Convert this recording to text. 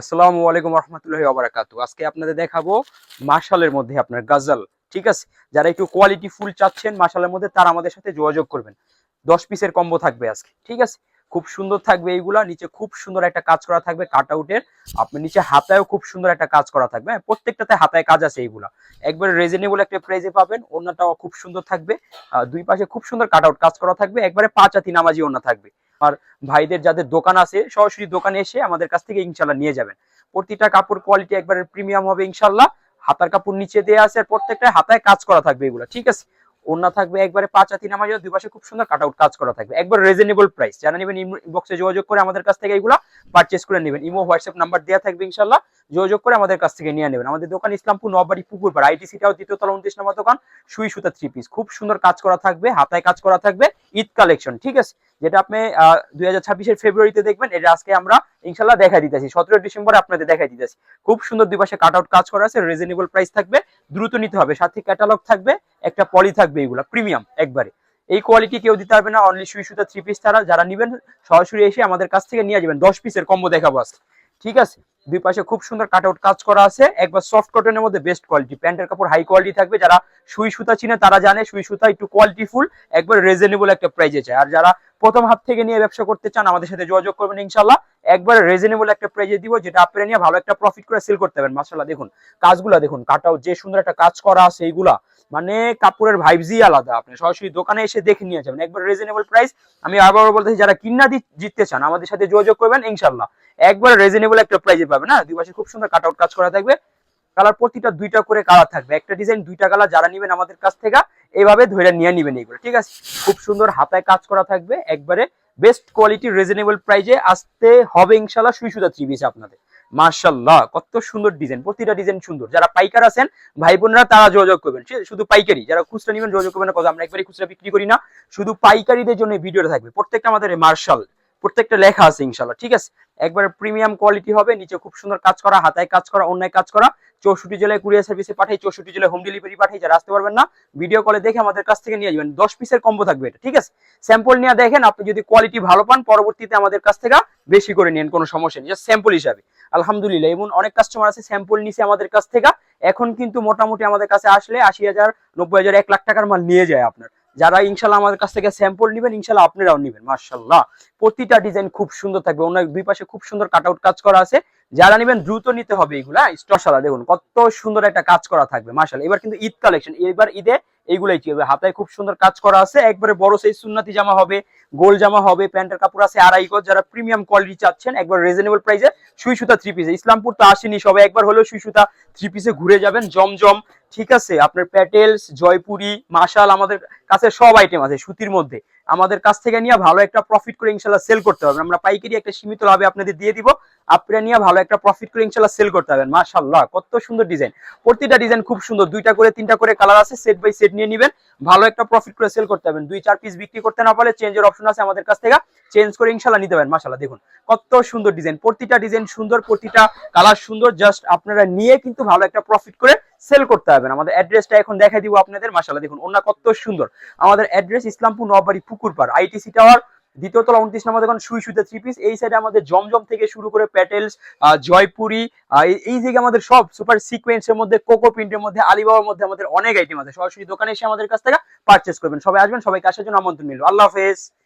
আসসালামু আলাইকুম রহমতুল্লাহি ওবারাকাতু আজকে আপনাদের দেখাবো মার্শালের মধ্যে আপনার গাজাল ঠিক আছে? যারা একটু কোয়ালিটি ফুল চাচ্ছেন মার্শালের মধ্যে, তারা আমাদের সাথে যোগাযোগ করবেন। দশ পিসের কম্বো থাকবে আজকে, ঠিক আছে? খুব সুন্দর থাকবে এইগুলা। নিচে খুব সুন্দর একটা কাজ করা থাকবে কাট আউটের আপনার নিচে হাতায়ও খুব সুন্দর একটা কাজ করা থাকবে। হ্যাঁ, প্রত্যেকটাতে হাতায় কাজ আছে এইগুলা। একবারে রিজনেবল একটা প্রাইজে পাবেন ওনাটাও খুব সুন্দর থাকবে। দুই পাশে খুব সুন্দর কাট আউট কাজ করা থাকবে একবারে পাঁচ হাতি নামাজি ওনা থাকবে। আর ভাইদের যাদের দোকান আছে সরাসরি দোকানে এসে আমাদের কাছ থেকে ইনশাল্লাহ নিয়ে যাবেন। প্রতিটা কাপড় কোয়ালিটি একবারে প্রিমিয়াম হবে ইনশাল্লাহ হাতার কাপড় নিচে দেওয়া আছে আর প্রত্যেকটা হাতায় কাজ করা থাকবে এগুলো ঠিক আছে? ওড়না থাকবে, একবারে পাঁচ হাতি নামাজ দুই পাশে খুব সুন্দর কাট আউট কাজ করা থাকবে। একবার রিজনেবল প্রাইস যারা নেবেন ইনবক্সে যোগাযোগ করে আমাদের কাছ থেকে এগুলো পারচেস করে নেবেন। ইমো হোয়াটসঅ্যাপ নাম্বার দেওয়া থাকবে ইনশাল্লাহ যোগাযোগ করে আমাদের কাছ থেকে নিয়ে নেবেন। আমাদের দোকান ইসলামপুর নবাড়ি আইটিসিটাও দ্বিতীয় তলা উনত্রিশ নম্বর দোকান, সুই সুতা থ্রি পিস খুব সুন্দর কাজ করা থাকবে, হাতায় কাজ করা থাকবে, ঈদ কালেকশন ঠিক আছে? যেটা আপনি দুই হাজার ছাব্বিশের ফেব্রুয়ারিতে দেখবেন, এটা আজকে আমরা ইনশাল্লাহ দেখা দিতেছি। সতেরো ডিসেম্বরে আপনাদের দেখা দিতেছি। খুব সুন্দর দুই পাশে কাট আউট কাজ করা আছে রিজনেবল প্রাইস থাকবে, দ্রুত নিতে হবে। সাথে ক্যাটালগ থাকবে, একটা পলি থাকবে এগুলো প্রিমিয়াম একবারে। এই কোয়ালিটি কেউ দিতে পারবে না অনলি সুই সুতা থ্রি পিস তারা যারা নিবেন, সরাসরি এসে আমাদের কাছ থেকে নিয়ে যাবেন দশ পিসের কম্বো দেখাবো আজকে। ঠিক আছে? দুই পাশে খুব সুন্দর কাট আউট কাজ করা আছে। একবার সফট কটনের মধ্যে বেস্ট কোয়ালিটি প্যান্টের কাপড় হাই কোয়ালিটি থাকবে। যারা সুই সুতা চিনে তারা জানে সুই সুতা একটু কোয়ালিটি ফুল একবার রিজনেবল একটা প্রাইজে চায় আর যারা প্রথম হাত থেকে নিয়ে ব্যবসা করতে চান, আমাদের সাথে যোগাযোগ করবেন ইনশাল্লাহ একবার রিজনেবল একটা প্রাইজে দিব, যেটা আপনারা নিয়ে ভালো একটা প্রফিট করে সেল করতে পারবেন। মাসাল্লাহ দেখুন, কাজগুলা দেখুন কাট আউট যে সুন্দর একটা কাজ করা আছে, এইগুলা। মানে কাপড়ের ভাইবসই আলাদা। আপনি সরাসরি দোকানে এসে দেখে নিয়ে যাবেন। একবার রিজনেবল প্রাইস আমি আবার বলতেছি যারা কিন্না জিততে চান, আমাদের সাথে যোগাযোগ করবেন ইনশাল্লাহ একবার রিজনেবল একটা প্রাইজে পাবেন না দুই পাশে খুব সুন্দর কাট আউট কাজ করা থাকবে। কালার প্রতিটা দুইটা করে কালার থাকবে। একটা ডিজাইন দুইটা কালার যারা নিবেন আমাদের কাছ থেকে এইভাবে ধরে নিয়ে নিবেন এইগুলো ঠিক আছে? খুব সুন্দর হাতায় কাজ করা থাকবে। একবারে বেস্ট কোয়ালিটি রিজনেবল প্রাইজে আসতে হবে ইনশাল্লাহ সুই সুতা থ্রি পিস আপনাদের। মার্শাল্লাহ কত সুন্দর ডিজাইন প্রতিটা ডিজাইন সুন্দর। যারা পাইকার আছেন, ভাই বোনেরা তারা যোগাযোগ করবেন? শুধু পাইকারি, যারা খুচরা নিবেন যোগাযোগ করবেন কথা আমরা একবারই খুচরা বিক্রি করি না। শুধু পাইকারিদের জন্য ভিডিওটা থাকবে। প্রত্যেকটা আমাদের মার্শাল, প্রত্যেকটা লেখা আছে ইনশাল্লাহ ঠিক আছে? একবারে প্রিমিয়াম কোয়ালিটি হবে, নিচে খুব সুন্দর কাজ করা, হাতায় কাজ করা, অন্যায় কাজ করা। চৌষট্টি জেলায় কুরিয়ার সার্ভিসে পাঠাই, চৌষট্টি জেলায় হোম ডেলিভারি পাঠাই, যারা আসতে পারবেন না ভিডিও কলে দেখে আমাদের কাছ থেকে নিয়ে যাবেন। দশ পিসের কম্বো থাকবে এটা, ঠিক আছে? স্যাম্পল নিয়ে দেখেন, আপনি যদি কোয়ালিটি ভালো পান, পরবর্তীতে আমাদের কাছ থেকে বেশি করে নিন, কোনো সমস্যা নেই। জাস্ট স্যাম্পল হিসাবে। আলহামদুলিল্লাহ, এবং অনেক কাস্টমার আছে স্যাম্পল নিছে আমাদের কাছ থেকে। এখন কিন্তু মোটামুটি আমাদের কাছে আসলে আশি হাজার, নব্বই হাজার, এক লাখ টাকার মাল নিয়ে যায় আপনার। যারা ইনশাল্লাহ আমাদের কাছ থেকে স্যাম্পল নেবেন ইনশাল্লাহ আপনারাও নেবেন মার্শাল্লাহ প্রতিটা ডিজাইন খুব সুন্দর থাকবে, অন্য দুই পাশে খুব সুন্দর কাট আউট কাজ করা আছে। যারা নেবেন, দ্রুত নিতে হবে এগুলা। স্টশালা দেখুন, কত সুন্দর একটা কাজ করা থাকবে মার্শাল এবার কিন্তু ঈদ কালেকশন এবার ঈদে এইগুলাই চলবে হাতায় খুব সুন্দর কাজ করা আছে। একবারে বড় সাইজ সুন্নাতি জামা হবে, গোল জামা হবে, প্যান্টের কাপড় আছে আড়াই গজ। যারা প্রিমিয়াম কোয়ালিটি চাচ্ছেন, একবার রিজনেবল প্রাইসে সুই সুতা থ্রি পিসে ইসলামপুর তো আসেনি সবাই, একবার হলেও সুই সুতা থ্রি পিসে ঘুরে যাবেন, জমজম। ঠিক আছে, আপনার প্যাটেলস, জয়পুরি, মাশাল, আমাদের কাছে সব আইটেম আছে সুতির মধ্যে। আমাদের কাছ থেকে নিয়ে ভালো একটা প্রফিট করে ইনশাল্লাহ সেল করতে হবে। আমরা পাইকারি একটা সীমিত লাভে আপনাদের দিয়ে দিব। আপনারা নিয়ে ভালো একটা প্রফিট করে ইনশাল্লাহ সেল করতে হবে মাশাল্লাহ কত সুন্দর ডিজাইন প্রতিটা ডিজাইন খুব সুন্দর। দুইটা করে, তিনটা করে কালার আছে সেট বাই সেট নিয়ে নেবেন। ভালো একটা প্রফিট করে সেল করতে হবে দুই, চার পিস বিক্রি করতে না পারলে চেঞ্জের অপশন আছে আমাদের কাছ থেকে। চেঞ্জ করে ইনশাল্লাহ নিতে পারেন। মাশাল্লাহ দেখুন কত সুন্দর ডিজাইন প্রতিটা ডিজাইন সুন্দর, প্রতিটা কালার সুন্দর। জাস্ট আপনারা নিয়ে কিন্তু ভালো একটা প্রফিট করে সেল করতে হবে আমাদের অ্যাড্রেসটা এখন দেখাই দিব আপনাদের। মাশাল্লাহ দেখুন ওনা কত সুন্দর। আমাদের অ্যাড্রেস ইসলামপুর নবাড়ি পুকুরপাড়, আইটিসি টাওয়ার, দ্বিতীয় তলা উনত্রিশ নম্বর দোকান, সুই সুতে থ্রি পিস এই সাইডে আমাদের জমজম থেকে শুরু করে প্যাটেলস জয়পুরি এই- দিকে আমাদের সব সুপার সিকোয়েন্সের মধ্যে কোকো প্রিন্টের মধ্যে, আলিবাবার মধ্যে আমাদের অনেক আইটেম আছে। সরাসরি দোকানে এসে আমাদের কাছ থেকে পারচেস করবেন। সবাই আসবেন, সবাইকে আসার জন্য আমন্ত্রণ মিলবে আল্লাহ হাফেজ।